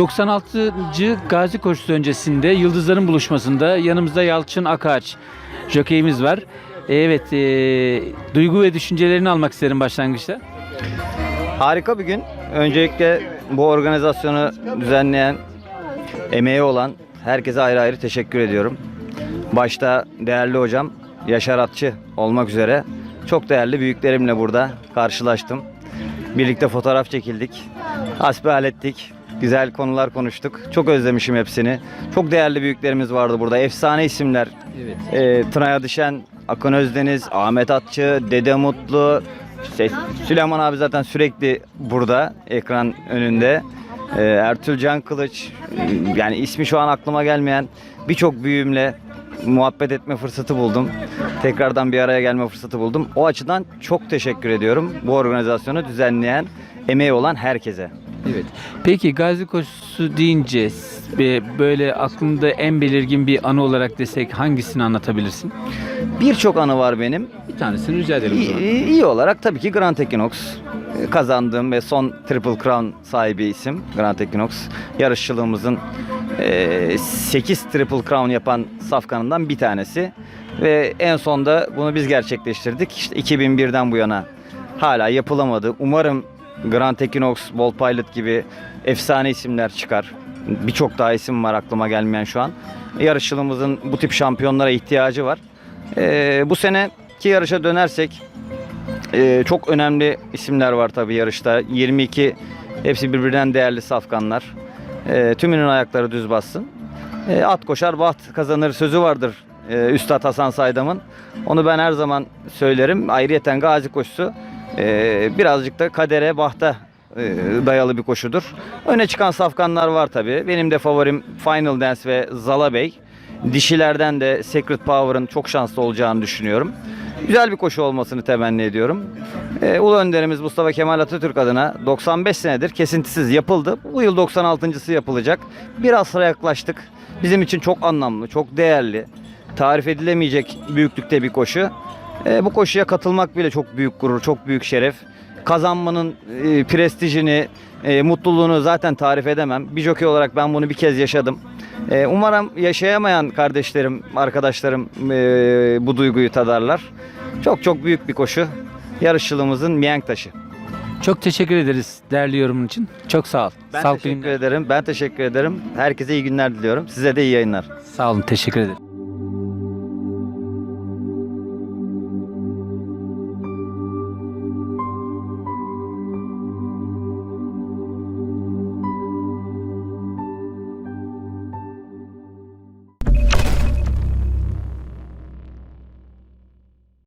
96. Gazi Koşusu öncesinde Yıldızların buluşmasında yanımızda Yalçın Akaç jokeyimiz var. Evet, e, duygu ve düşüncelerini almak isterim başlangıçta. Harika bir gün. Öncelikle bu organizasyonu düzenleyen, emeği olan herkese ayrı ayrı teşekkür ediyorum. Başta değerli hocam Yaşar Atçı olmak üzere çok değerli büyüklerimle burada karşılaştım. Birlikte fotoğraf çekildik. Hasbihal ettik. Güzel konular konuştuk. Çok özlemişim hepsini. Çok değerli büyüklerimiz vardı burada. Efsane isimler. Evet. E, Tınaya Düşen, Akın Özdeniz, Ahmet Atçı, Dede Mutlu, işte Süleyman abi zaten sürekli burada ekran önünde. E, Ertuğrul Can Kılıç, yani ismi şu an aklıma gelmeyen birçok büyüğümle muhabbet etme fırsatı buldum. Tekrardan bir araya gelme fırsatı buldum. O açıdan çok teşekkür ediyorum bu organizasyonu düzenleyen, emeği olan herkese. Evet. Peki Gazi Koşusu deyince e, böyle aklında en belirgin bir anı olarak desek hangisini anlatabilirsin? Birçok anı var benim. Bir tanesini rica ederim. İyi, iyi olarak tabii ki Grand Equinox e, kazandığım ve son Triple Crown sahibi isim Grand Equinox. Yarışçılığımızın 8 Triple Crown yapan safkanından bir tanesi. Ve en sonda bunu biz gerçekleştirdik. İşte 2001'den bu yana hala yapılamadı. Umarım Grand Equinox, Bolt Pilot gibi efsane isimler çıkar. Birçok daha isim var aklıma gelmeyen şu an. Yarışçılığımızın bu tip şampiyonlara ihtiyacı var. Ee, bu seneki yarışa dönersek ee, çok önemli isimler var tabii yarışta. 22 hepsi birbirinden değerli safkanlar. Ee, tümünün ayakları düz bassın. Ee, at koşar baht kazanır sözü vardır ee, Üstad Hasan Saydam'ın. Onu ben her zaman söylerim. Ayrıyeten gazi koşusu ee, birazcık da kadere bahta ee, dayalı bir koşudur. Öne çıkan safkanlar var tabii. Benim de favorim Final Dance ve Zala Bey. Dişilerden de Secret Power'ın çok şanslı olacağını düşünüyorum. Güzel bir koşu olmasını temenni ediyorum. Ee, Ulu Önderimiz Mustafa Kemal Atatürk adına 95 senedir kesintisiz yapıldı. Bu yıl 96.sı yapılacak. Biraz sıra yaklaştık. Bizim için çok anlamlı, çok değerli, tarif edilemeyecek büyüklükte bir koşu. Ee, bu koşuya katılmak bile çok büyük gurur, çok büyük şeref. Kazanmanın e, prestijini, e, mutluluğunu zaten tarif edemem. Bir jockey olarak ben bunu bir kez yaşadım. Ee, umarım yaşayamayan kardeşlerim, arkadaşlarım e, bu duyguyu tadarlar. Çok çok büyük bir koşu. Yarışçılığımızın mihenk taşı. Çok teşekkür ederiz değerli yorumun için. Çok sağ ol. Ben Sağlıklı teşekkür günler. ederim. Ben teşekkür ederim. Herkese iyi günler diliyorum. Size de iyi yayınlar. Sağ olun. Teşekkür ederim.